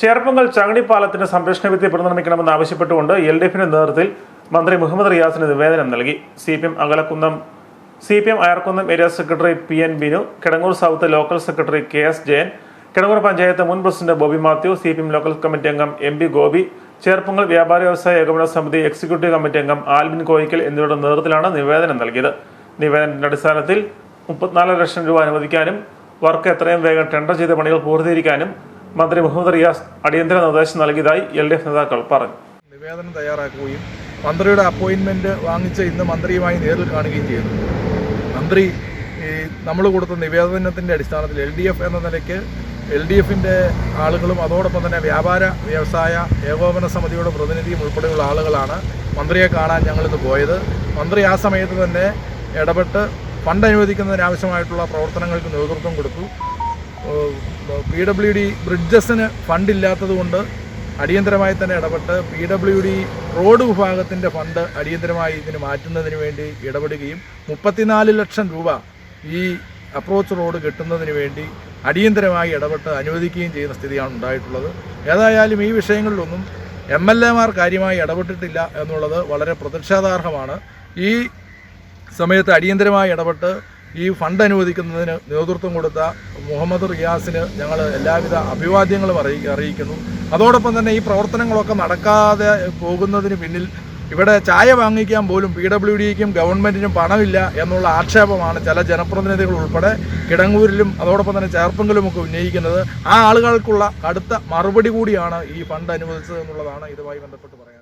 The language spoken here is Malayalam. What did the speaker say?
ചേർപ്പുങ്കൽ ചങ്ങടി പാലത്തിന്റെ സംരക്ഷണ ഭിത്തി പുനർനിർമ്മിക്കണമെന്ന് ആവശ്യപ്പെട്ടുകൊണ്ട് എൽ ഡി എഫിന്റെ നേതൃത്വത്തിൽ മന്ത്രി മുഹമ്മദ് റിയാസിന് നിവേദനം നൽകി. C P M Akalakunnam C P M Ayarkunnam area secretary P N Binu Kidangoor south local secretary K S Jayan Kidangoor panchayat മുൻ president Boby Mathew C P M local committee അംഗം എം പി ഗോപി ചേർപ്പുങ്കൽ വ്യാപാര വ്യവസായ ഏകോപന സമിതി എക്സിക്യൂട്ടീവ് കമ്മിറ്റി അംഗം ആൽബിൻ കോയിക്കൽ എന്നിവരുടെ നേതൃത്വത്തിലാണ് നിവേദനം നൽകിയത്. നിവേദനത്തിന്റെ അടിസ്ഥാനത്തിൽ മുപ്പത്തിനാല് ലക്ഷം രൂപ അനുവദിക്കാനും വർക്ക് എത്രയും വേഗം ടെൻഡർ ചെയ്ത പണികൾ പൂർത്തീകരിക്കാനും മന്ത്രി മുഹമ്മദ് റിയാസ് അടിയന്തര നിർദ്ദേശം നൽകിയതായി എൽ ഡി എഫ് നേതാക്കൾ പറഞ്ഞു. നിവേദനം തയ്യാറാക്കുകയും മന്ത്രിയുടെ അപ്പോയിൻമെന്റ് വാങ്ങിച്ച് ഇന്ന് മന്ത്രിയുമായി നേരിൽ കാണുകയും ചെയ്തു മന്ത്രി നമ്മൾ കൊടുത്ത നിവേദനത്തിന്റെ അടിസ്ഥാനത്തിൽ എൽ ഡി എഫ് എന്ന നിലയ്ക്ക് എൽ ഡി എഫിന്റെ ആളുകളും അതോടൊപ്പം തന്നെ വ്യാപാര വ്യവസായ ഏകോപന സമിതിയുടെ പ്രതിനിധിയും ഉൾപ്പെടെയുള്ള ആളുകളാണ് മന്ത്രിയെ കാണാൻ ഞങ്ങളിന്ന് പോയത്. മന്ത്രി ആ സമയത്ത് തന്നെ ഇടപെട്ട് ഫണ്ട് അനുവദിക്കുന്നതിനാവശ്യമായിട്ടുള്ള പ്രവർത്തനങ്ങൾക്ക് നേതൃത്വം കൊടുത്തു. പി ഡബ്ല്യു ഡി ബ്രിഡ്ജസിന് ഫണ്ടില്ലാത്തതുകൊണ്ട് അടിയന്തരമായി തന്നെ ഇടപെട്ട് പി ഡബ്ല്യു ഡി റോഡ് വിഭാഗത്തിന്റെ ഫണ്ട് അടിയന്തരമായി ഇതിന് മാറ്റുന്നതിന് വേണ്ടി ഇടപെടുകയും മുപ്പത്തിനാല് ലക്ഷം രൂപ ഈ അപ്രോച്ച് റോഡ് കിട്ടുന്നതിന് വേണ്ടി അടിയന്തരമായി ഇടപെട്ട് അനുവദിക്കുകയും ചെയ്യുന്ന സ്ഥിതിയാണ് ഉണ്ടായിട്ടുള്ളത്. ഏതായാലും ഈ വിഷയങ്ങളിലൊന്നും എം എൽ എമാർ കാര്യമായി ഇടപെട്ടിട്ടില്ല എന്നുള്ളത് വളരെ പ്രതിഷേധാർഹമാണ് ഈ സമയത്ത് അടിയന്തരമായി ഇടപെട്ട് ഈ ഫണ്ട് അനുവദിക്കുന്നതിന് നേതൃത്വം കൊടുത്ത മുഹമ്മദ് റിയാസിന് ഞങ്ങൾ എല്ലാവിധ അഭിവാദ്യങ്ങളും അറിയി അറിയിക്കുന്നു. അതോടൊപ്പം തന്നെ ഈ പ്രവർത്തനങ്ങളൊക്കെ നടക്കാതെ പോകുന്നതിന് പിന്നിൽ ഇവിടെ ചായ വാങ്ങിക്കാൻ പോലും പി ഡബ്ല്യു ഡിക്കും ഗവൺമെന്റിനും പണമില്ല എന്നുള്ള ആക്ഷേപമാണ് ചില ജനപ്രതിനിധികൾ ഉൾപ്പെടെ കിടങ്ങൂരിലും അതോടൊപ്പം തന്നെ ചേർപ്പെങ്കിലുമൊക്കെ ഉന്നയിക്കുന്നത്. ആ ആളുകൾക്കുള്ള കടുത്ത മറുപടി കൂടിയാണ് ഈ ഫണ്ട് അനുവദിച്ചത് എന്നുള്ളതാണ് ഇതുമായി ബന്ധപ്പെട്ട് പറയുന്നത്.